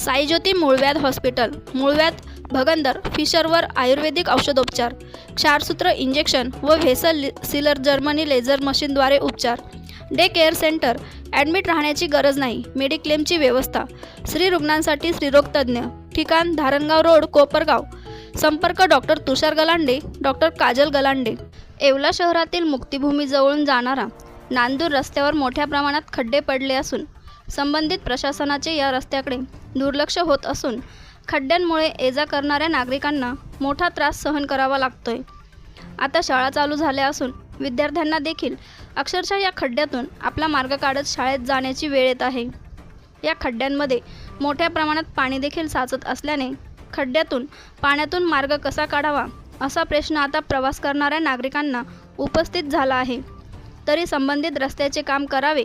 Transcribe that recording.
साईज्योती मूळव्याध हॉस्पिटल मूळव्याध भगंदर फिशरवर आयुर्वेदिक औषधोपचार क्षारसूत्र इंजेक्शन व व्हेसल सिलर जर्मनी लेझर मशीनद्वारे उपचार. डे केअर सेंटर ॲडमिट राहण्याची गरज नाही मेडिक्लेमची व्यवस्था. स्त्री रुग्णांसाठी स्त्रीरोगतज्ञ ठिकाण धारणगाव रोड कोपरगाव. संपर्क डॉक्टर तुषार गलांडे डॉक्टर काजल गलांडे. येवला शहरातील मुक्तिभूमी जवळून जाणारा नांदूर रस्त्यावर मोठ्या प्रमाणात खड्डे पडले असून संबंधित प्रशासनाचे या रस्त्याकडे दुर्लक्ष होत असून खड्ड्यांमुळे ये जा करणाऱ्या नागरिकांना मोठा त्रास सहन करावा लागतोय. आता शाळा चालू झाल्या असून विद्यार्थ्यांना देखील अक्षरशः या खड्ड्यातून आपला मार्ग काढत शाळेत जाण्याची वेळ येत आहे. या खड्ड्यांमध्ये मोठ्या प्रमाणात पाणी देखील साचत असल्याने खड्ड्यातून पाण्यातून मार्ग कसा काढावा असा प्रश्न आता प्रवास करणाऱ्या नागरिकांना उपस्थित झाला आहे. तरी संबंधित रस्त्याचे काम करावे